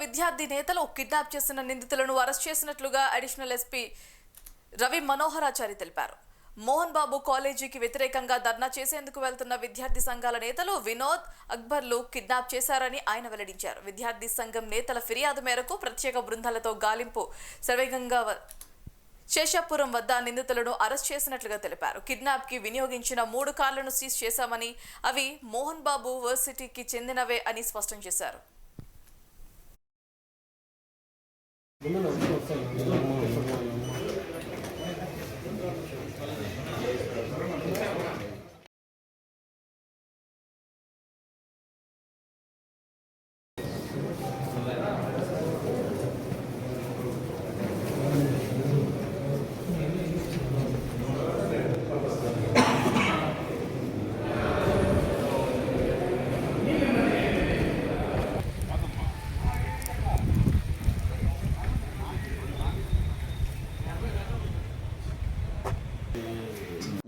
విద్యార్థి నేతలు కిడ్నాప్ చేసిన నిందితులను అరెస్ట్ చేసినట్లుగా అడిషనల్ ఎస్పీ రవి మనోహరాచారి తెలిపారు. మోహన్ బాబు కాలేజీకి వ్యతిరేకంగా ధర్నా చేసేందుకు వెళ్తున్న విద్యార్థి సంఘాల నేతలు వినోద్ అక్బర్లు కిడ్నాప్ చేశారని ఆయన వెల్లడించారు. విద్యార్థి సంఘం నేతల ఫిర్యాదు మేరకు ప్రత్యేక బృందాలతో గాలింపు శవేగంగా వ- శేషాపురం వద్ద నిందితులను అరెస్ట్ చేసినట్లుగా తెలిపారు. కిడ్నాప్కి వినియోగించిన మూడు కార్లను సీజ్ చేశామని అవి మోహన్ బాబు వర్సిటీకి చెందినవే అని స్పష్టం చేశారు. Gracias.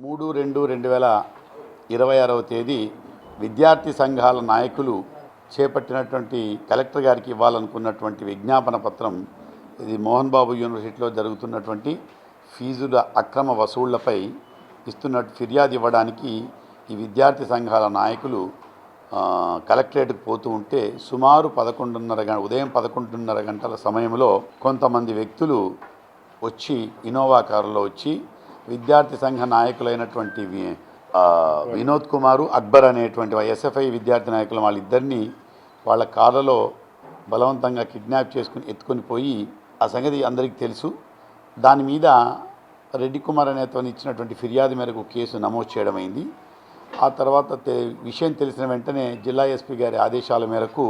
మూడు రెండు రెండు వేల ఇరవై ఆరవ తేదీ విద్యార్థి సంఘాల నాయకులు చేపట్టినటువంటి కలెక్టర్ గారికి ఇవ్వాలనుకున్నటువంటి విజ్ఞాపన పత్రం ఇది మోహన్ బాబు యూనివర్సిటీలో జరుగుతున్నటువంటి ఫీజుల అక్రమ వసూళ్ళపై ఇస్తున్న ఫిర్యాదు ఇవ్వడానికి ఈ విద్యార్థి సంఘాల నాయకులు కలెక్టరేట్కి పోతూ ఉంటే సుమారు పదకొండున్నర గంట ఉదయం పదకొండున్నర గంటల సమయంలో కొంతమంది వ్యక్తులు వచ్చి ఇన్నోవా కారులో వచ్చి విద్యార్థి సంఘ నాయకులైనటువంటి వినోద్ కుమారు అక్బర్ అనేటువంటి ఎస్ఎఫ్ఐ విద్యార్థి నాయకులు వాళ్ళిద్దరినీ వాళ్ళ కార్లలో బలవంతంగా కిడ్నాప్ చేసుకుని ఎత్తుకొని పోయి ఆ సంగతి అందరికీ తెలుసు. దాని మీద రెడ్డి కుమార్ అనేతను ఇచ్చినటువంటి ఫిర్యాదు మేరకు కేసు నమోదు చేయడం అయింది. ఆ తర్వాత విషయం తెలిసిన వెంటనే జిల్లా ఎస్పీ గారి ఆదేశాల మేరకు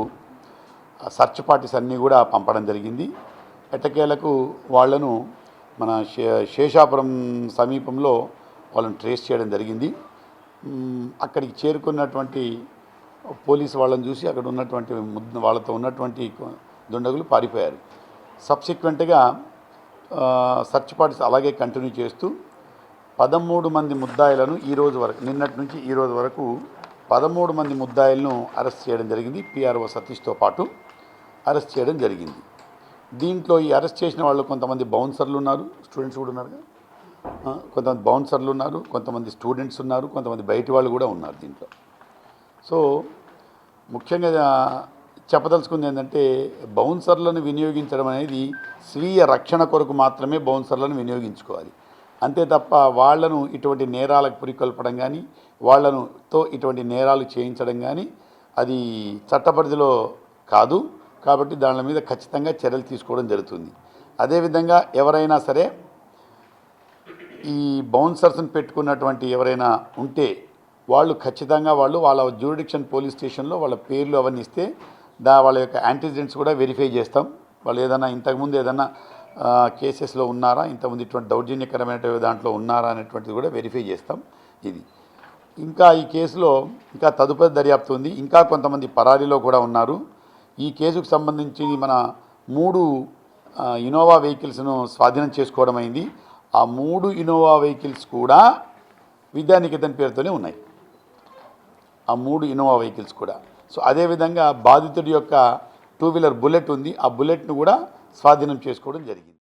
సర్చ్ పార్టీస్ అన్నీ కూడా పంపడం జరిగింది. ఎట్టకేలకు వాళ్ళను మన శే శేషాపురం సమీపంలో వాళ్ళని ట్రేస్ చేయడం జరిగింది. అక్కడికి చేరుకున్నటువంటి పోలీసు వాళ్ళని చూసి అక్కడ ఉన్నటువంటి వాళ్ళతో ఉన్నటువంటి దుండగులు పారిపోయారు. సబ్సిక్వెంట్గా సర్చ్ పార్టీస్ అలాగే కంటిన్యూ చేస్తూ పదమూడు మంది ముద్దాయిలను ఈరోజు వరకు నిన్నటి నుంచి ఈ రోజు వరకు పదమూడు మంది ముద్దాయిలను అరెస్ట్ చేయడం జరిగింది. పిఆర్ఓ సతీష్తో పాటు అరెస్ట్ చేయడం జరిగింది. దీంట్లో ఈ అరెస్ట్ చేసిన వాళ్ళు కొంతమంది బౌన్సర్లు ఉన్నారు స్టూడెంట్స్ కూడా ఉన్నారు కొంతమంది బౌన్సర్లు ఉన్నారు కొంతమంది స్టూడెంట్స్ ఉన్నారు కొంతమంది బయటి వాళ్ళు కూడా ఉన్నారు దీంట్లో. సో ముఖ్యంగా చెప్పదలుచుకుంది ఏంటంటే బౌన్సర్లను వినియోగించడం అనేది స్వీయ రక్షణ కొరకు మాత్రమే బౌన్సర్లను వినియోగించుకోవాలి. అంతే తప్ప వాళ్ళను ఇటువంటి నేరాలకు పురికొల్పడం కానీ వాళ్ళను తో ఇటువంటి నేరాలు చేయించడం కానీ అది చట్టపరిధిలో కాదు. కాబట్టి దాని మీద ఖచ్చితంగా చర్యలు తీసుకోవడం జరుగుతుంది. అదేవిధంగా ఎవరైనా సరే ఈ బౌన్సర్స్ని పెట్టుకున్నటువంటి ఎవరైనా ఉంటే వాళ్ళు ఖచ్చితంగా వాళ్ళు వాళ్ళ జ్యూరిడిక్షన్ పోలీస్ స్టేషన్లో వాళ్ళ పేర్లు అవన్నీ ఇస్తే దా వాళ్ళ యొక్క యాంటీజెంట్స్ కూడా వెరిఫై చేస్తాం. వాళ్ళు ఏదైనా ఇంతకుముందు ఏదైనా కేసెస్లో ఉన్నారా ఇంతకుముందు ఇటువంటి దౌర్జన్యకరమైన దాంట్లో ఉన్నారా అనేటువంటిది కూడా వెరిఫై చేస్తాం ఇది. ఇంకా ఈ కేసులో ఇంకా తదుపరి దర్యాప్తు ఉంది. ఇంకా కొంతమంది పరారీలో కూడా ఉన్నారు. ఈ కేసుకు సంబంధించి మన మూడు ఇనోవా ఇన్నోవా వెహికల్స్ను స్వాధీనం చేసుకోవడం అయింది. ఆ మూడు ఇన్నోవా వెహికల్స్ కూడా విద్యానికేతన్ పేరుతోనే ఉన్నాయి. ఆ మూడు ఇన్నోవా వెహికల్స్ కూడా. సో అదేవిధంగా బాధితుడి యొక్క టూ వీలర్ బుల్లెట్ ఉంది. ఆ బుల్లెట్ను కూడా స్వాధీనం చేసుకోవడం జరిగింది.